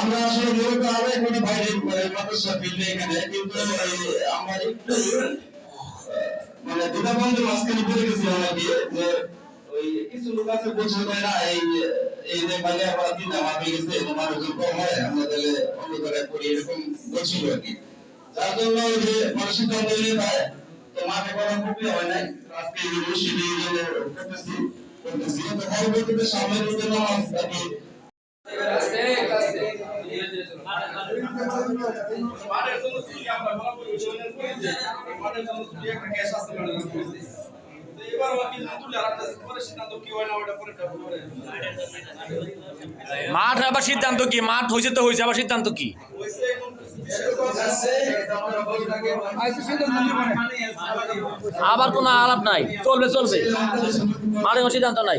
আমরা আসলে মূলত আমরা এখানে বাইরে মানে মাদ্রাসা ফিল্ডে এখানে, কিন্তু আমরা একটু মানে দ্বিধাবন্ধ মাঝখানে পড়ে গেছি আমরা যে ওই কিছু লোক আছে পারে না, এই এই যে বাইরে আবার দিতে আমার হয়ে গেছে, এই মানুষজন কম হয়, আমরা তাহলে অন্য জায়গায় করি এরকম বলছিল আর কি। যার জন্য যে সিদ্ধান্ত নিয়ে পায় হয় নাই? আজকে এই জন্য করতেছি করতেছি। তো পরবর্তীতে সামনে নামাজ এবার পরে সিদ্ধান্ত কি হয় না ওটা পরে মাঠ আবার সিদ্ধান্ত কি? মাঠ হয়েছে তো হয়েছে আবার সিদ্ধান্ত কি? আবার কোনো আলাপ নাই। চলবে চলবে। মাঠে কোনো সিদ্ধান্ত নাই।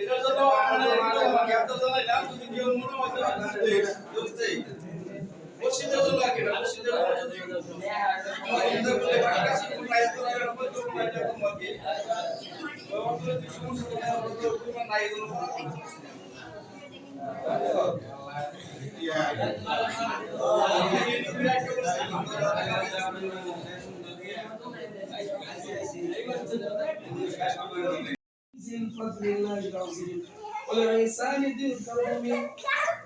এটার জন্য আমাকে এত জানাইলাম যদি কেউ মনে মতো বুঝতেই মসজিদের জন্য আর কি না মসজিদের জন্য চিন্তা করলে বাকি কোনো প্রাইস তো আর কি তো অর্থনৈতিক ولعيسان ذي الكرم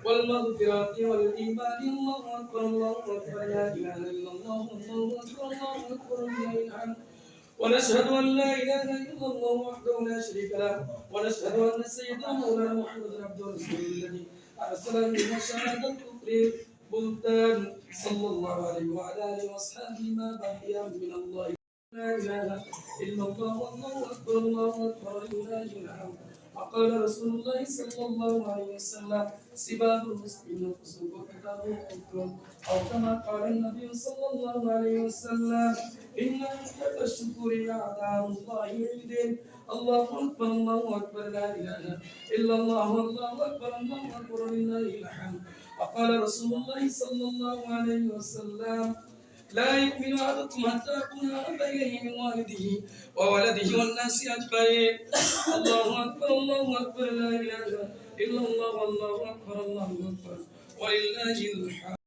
والمغفرة والإيمان الله أكبر الله أكبر لا إله إلا الله الله أكبر الله أكبر الله أكبر ونشهد أن لا إله إلا الله وحده لا شريك له ونشهد أن سيدنا مولانا محمد عبده ورسوله الذي أرسله بشهادة الكفر بهتان صلى الله عليه وعلى آله وأصحابه ما بقي من الله. لا إله إلا الله والله أكبر الله أكبر ولله الحمد وقال رسول الله صلى الله عليه وسلم سباب المسلم فسوق كتابه كفر أو كما قال النبي صلى الله عليه وسلم إن أحب الشكر أعداء الله يعيدين الله أكبر الله أكبر لا إله إلا الله والله أكبر الله أكبر ولله الحمد وقال رسول الله صلى الله عليه وسلم لا يؤمن أحدكم حتى أكون أحب إليه من والده وولده والناس أجمعين. الله أكبر الله أكبر لا إله إلا الله والله أكبر الله أكبر. ولله الحمد.